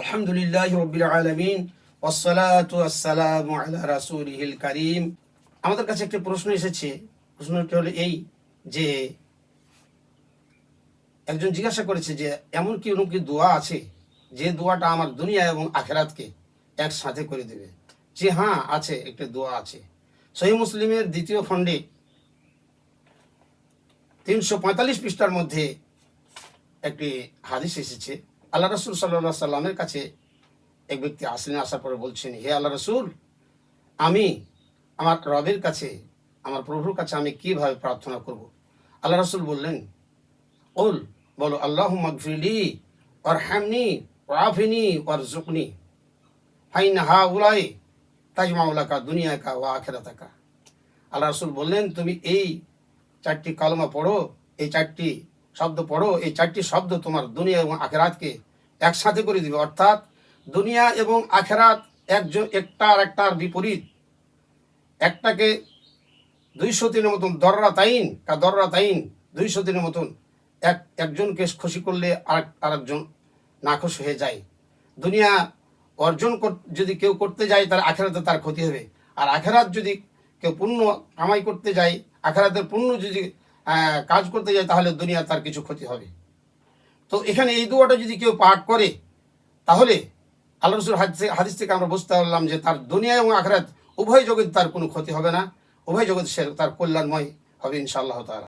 আলহামদুলিল্লাহ রবিল আলমিন ওসলাত আসসালাম আলা রাসুলহিল করিম। আমাদের কাছে একটি প্রশ্ন এসেছে। প্রশ্নটি হলো এই যে, একজন জিজ্ঞাসা করেছে যে, এমন কি কোনো কি দোয়া আছে? যে দোয়াটা আমার দুনিয়া এবং আখেরাতকে একসাথে করে দেবে। যে হ্যাঁ আছে, একটি দোয়া আছে। সহি মুসলিমের দ্বিতীয় খণ্ডে তিনশো পঁয়তাল্লিশ পৃষ্ঠার মধ্যে একটি হাদিস এসেছে। আল্লাহ রসুল সাল্লাহ সাল্লামের কাছে এক ব্যক্তি আসলেন আসার পরে বলছেন, হে আল্লাহ রসুল, আমি আমার রবের কাছে, আমার প্রভুর কাছে আমি কীভাবে প্রার্থনা করব? আল্লাহ রসুল বললেন ওল বলো আল্লাহ মগফিলি ওর হ্যামনি ওয়াফিনি ওর জুকনি ফাইন হা উলাই তাজমাউলাকা দুনিয়াকা ও আখেরাতাকা। আল্লাহ রসুল বললেন, তুমি এই চারটি কালমা পড়ো, এই চারটি শব্দ পড়ো, এই চারটি শব্দ তোমার দুনিয়া এবং আখেরাতকে একসাথে করে দিবে। অর্থাৎ দুনিয়া এবং আখেরাত একজন একটা আর একটার বিপরীত। একটাকে দুইশো তিনের মতন দররা তাইন কা দররা তাইন দুইশো তিনের মতন এক, একজনকে খুশি করলে আর আরেকজন নাখুশ হয়ে যায়। দুনিয়া অর্জন যদি কেউ করতে যায়, তার আখেরাতে তার ক্ষতি হবে। আর আখেরাত যদি কেউ পুণ্য কামাই করতে যায়, আখেরাতের পুণ্য যদি কাজ করতে যায়, তাহলে দুনিয়া তার কিছু ক্ষতি হবে। তো এখানে এই দুয়াটা যদি কেউ পাঠ করে, তাহলে আল্লাহ রসুল হাদিস হাদিস থেকে আমরা বুঝতে পারলাম যে তার দুনিয়া এবং আখরাত উভয় জগৎ তার কোনো ক্ষতি হবে না, উভয় জগৎ সে তার কল্যাণময় হবে ইনশাআল্লাহ তাআলা।